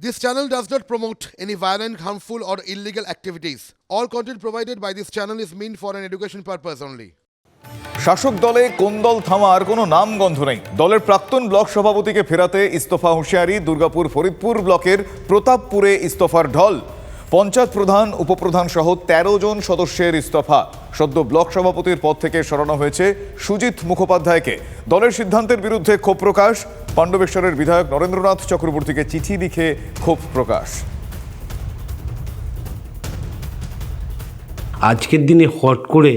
This channel does not promote any violent, harmful, or illegal activities. All content provided by this channel is meant for an education purpose only. শাসক দলে কোন দল থামার কোনো নাম গন্ধ নেই দলের প্রাক্তন ব্লক সভাপতিকে ফেরাতে ইস্তফা হুঁশিয়ারি দুর্গাপুর ফরিদপুর ব্লকের প্রতাপপুরে ইস্তফার ঢল পঞ্চায়েত প্রধান, উপপ্রধান সহ তেরো জন সদস্যের ইস্তফা। সদ্য ব্লক সভাপতির পদ থেকে সরানো হয়েছে সুজিত মুখোপাধ্যায়কে। দলের সিদ্ধান্তের বিরুদ্ধে ক্ষোভ প্রকাশ। পাণ্ডবেশ্বরের বিধায়ক নরেন্দ্রনাথ চক্রবর্তীকে চিঠি লিখে ক্ষোভ প্রকাশ। আজকের দিনে হট করে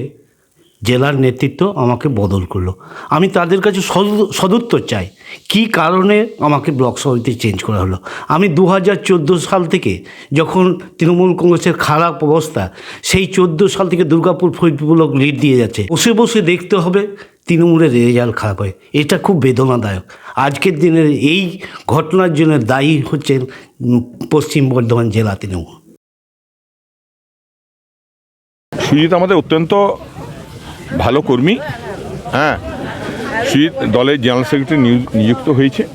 জেলার নেতৃত্ব আমাকে বদল করল। আমি তাদের কাছে সদ- সদুত্তর চাই। কি কারণে আমাকে ব্লক সভাপতি চেঞ্জ করা হলো? আমি দু হাজার চোদ্দ সাল থেকে যখন তৃণমূল কংগ্রেসের খারাপ অবস্থা, সেই চোদ্দ সাল থেকে দুর্গাপুর ফরিদপুর ব্লক লিড দিয়ে যাচ্ছে। বসে বসে দেখতে হবে তৃণমূলের রেজাল্ট খারাপ হয়। এটা খুব বেদনাদায়ক। আজকের দিনের এই ঘটনার জন্য দায়ী হচ্ছেন পশ্চিম বর্ধমান জেলা তৃণমূল। সুজিত, আমাদের অত্যন্ত ভালো কর্মী। হ্যাঁ সুজিত দলের জেনারেল সেক্রেটারি নিযু- নিযুক্ত হয়েছে।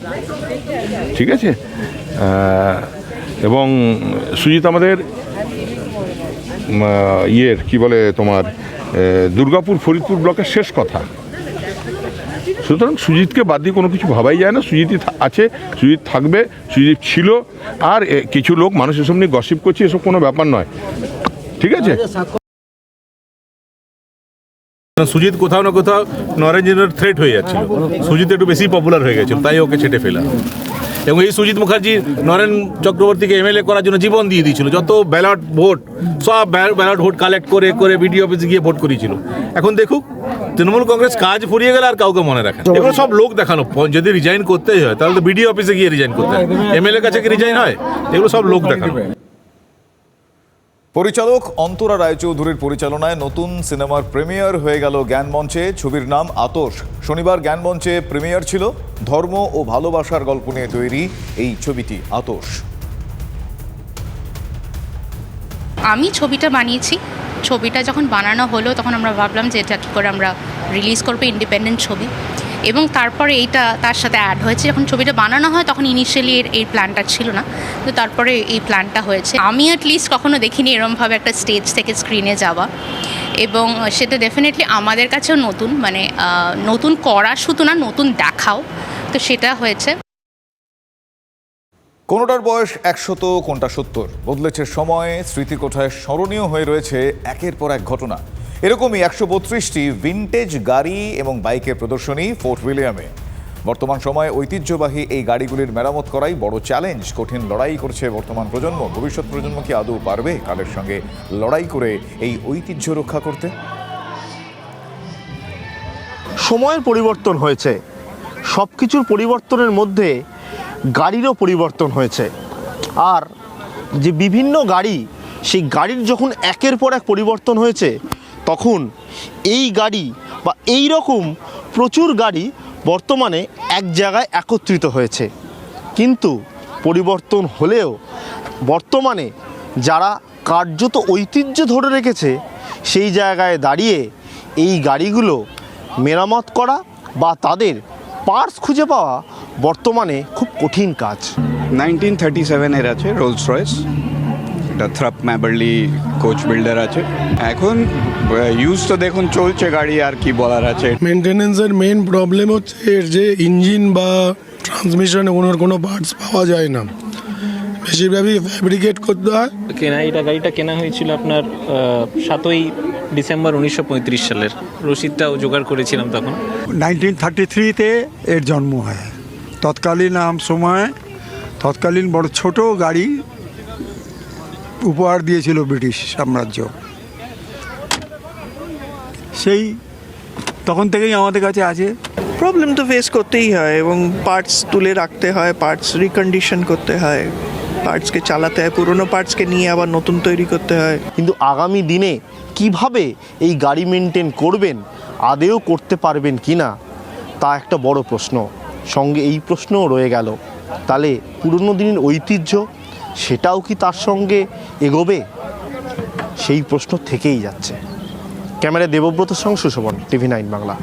ঠিক আছে? এবং সুজিত আমাদের ইয়ের, কি বলে তোমার দুর্গাপুর ফরিদপুর ব্লকের শেষ কথা। সুতরাং সুজিতকে বাদ দিয়ে কোনো কিছু ভাবাই যায় না। সুজিতই আছে, সুজিত থাকবে, সুজিত ছিল, আর কিছু লোক মানুষ এসব নিয়ে গসিপ করছে, এসব কোনো ব্যাপার নয়। ঠিক আছে? সুজিত কোথাও না কোথাও নরেন্দ্রের থ্রেট হয়ে যাচ্ছিল। সুজিত একটু বেশি পপুলার হয়ে গেছিল, তাই ওকে ছেটে ফেলা। এবং এই সুজিত মুখার্জি নরেন চক্রবর্তীকে এমএলএ করার জন্য জীবন দিয়ে দিয়েছিল। যত ব্যালট ভোট সব ব্যালট ভোট কালেক্ট করে করে বিডিও অফিসে গিয়ে ভোট করিয়েছিল এখন দেখুক, তৃণমূল কংগ্রেস কাজ ফুরিয়ে গেলে আর কাউকে মনে রাখে এগুলো সব লোক দেখানো। যদি রিজাইন করতেই হয়, তাহলে তো বিডিও অফিসে গিয়ে রিজাইন করতে হয়। এমএলএ কাছে কি রিজাইন হয়? এগুলো সব লোক দেখানো। পরিচালক অন্তরা রায়চৌধুরীর পরিচালনায় নতুন সিনেমার প্রিমিয়ার হয়ে গেল জ্ঞানমঞ্চে। ছবির নাম আতশ। শনিবার জ্ঞানমঞ্চে প্রিমিয়ার ছিল। ধর্ম ও ভালোবাসার গল্প নিয়ে তৈরি এই ছবিটি, আতশ। আমি ছবিটা বানিয়েছি। ছবিটা যখন বানানো হলো, তখন আমরা ভাবলাম যে এটা কী করে আমরা রিলিজ করব ইন্ডিপেন্ডেন্ট ছবি। এবং তারপরে এইটা তার সাথে অ্যাড হয়েছে। যখন ছবিটা বানানো হয়, তখন ইনিশিয়ালি এর এই প্ল্যানটা ছিল না। তো তারপরে এই প্ল্যানটা হয়েছে। আমি অ্যাটলিস্ট কখনো দেখিনি এরমভাবে একটা স্টেজ থেকে স্ক্রিনে যাওয়া। এবং সেটা ডেফিনেটলি আমাদের কাছেও নতুন। মানে নতুন করা শুধু না, নতুন দেখাও। তো সেটা হয়েছে। কোনোটার বয়স একশত, কোনটা সত্তর? বদলেছে সময় স্মৃতিকোঠায় স্মরণীয় হয়ে রয়েছে একের পর এক ঘটনা। এরকমই একশো বত্রিশটি ভিনটেজ গাড়ি এবং বাইকের প্রদর্শনী ফোর্ট উইলিয়ামে। বর্তমান সময়ে ঐতিহ্যবাহী এই গাড়িগুলির মেরামত করাই বড় চ্যালেঞ্জ কঠিন লড়াই করছে বর্তমান প্রজন্ম। ভবিষ্যৎ প্রজন্ম কি আদৌ পারবে কালের সঙ্গে লড়াই করে এই ঐতিহ্য রক্ষা করতে? সময়ের পরিবর্তন হয়েছে। সব কিছুর পরিবর্তনের মধ্যে গাড়িরও পরিবর্তন হয়েছে। আর যে বিভিন্ন গাড়ি, সেই গাড়ির যখন একের পর এক পরিবর্তন হয়েছে তখন এই গাড়ি বা এই রকম প্রচুর গাড়ি বর্তমানে এক জায়গায় একত্রিত হয়েছে। কিন্তু পরিবর্তন হলেও বর্তমানে যারা কার্যত ঐতিহ্য ধরে রেখেছে, সেই জায়গায় দাঁড়িয়ে এই গাড়িগুলো মেরামত করা বা তাদের পার্স খুঁজে পাওয়া বর্তমানে খুব কঠিন কাজ। নাইনটিন থার্টি সেভেনের আছে রোলস রয়েস এটা থ্রাপ ম্যাবার্লি কোচ বিল্ডার আছে। এখন ইউজ তো দেখুন চলছে গাড়ি আর কি বলার আছে। মেনটেনেন্সের মেন প্রবলেম হচ্ছে এর যে ইঞ্জিন বা ট্রান্সমিশনে ওনার কোনো পার্টস পাওয়া যায় না। বেশিরভাগই ফ্যাব্রিকেট করতে হয়। কেনা এটা গাড়িটা কেনা হয়েছিল আপনার সাতই ডিসেম্বর উনিশশো পঁয়ত্রিশ সালের। রসিদটাও জোগাড় করেছিলাম তখন। নাইনটিন থার্টি থ্রিতে এর জন্ম হয়। তৎকালীন আম সময় তৎকালীন বড় ছোট গাড়ি উপহার দিয়েছিল ব্রিটিশ সাম্রাজ্য। সেই তখন থেকেই আমাদের কাছে আছে। প্রবলেম তো ফেস করতেই হয় এবং পার্টস তুলে রাখতে হয় পার্টস রিকন্ডিশন করতে হয় পার্টসকে চালাতে হয় পুরনো পার্টসকে নিয়ে আবার নতুন তৈরি করতে হয়। কিন্তু আগামী দিনে কীভাবে এই গাড়ি মেনটেন করবেন আদেও করতে পারবেন কি না তা একটা বড় প্রশ্ন। সঙ্গে এই প্রশ্নও রয়ে গেল। তাহলে পুরনো দিনের ঐতিহ্য সেটাও কি তার সঙ্গে এগোবে? সেই প্রশ্ন থেকেই যাচ্ছে। ক্যামেরা দেবব্রত সং সুশোভন টিভি নাইন বাংলা।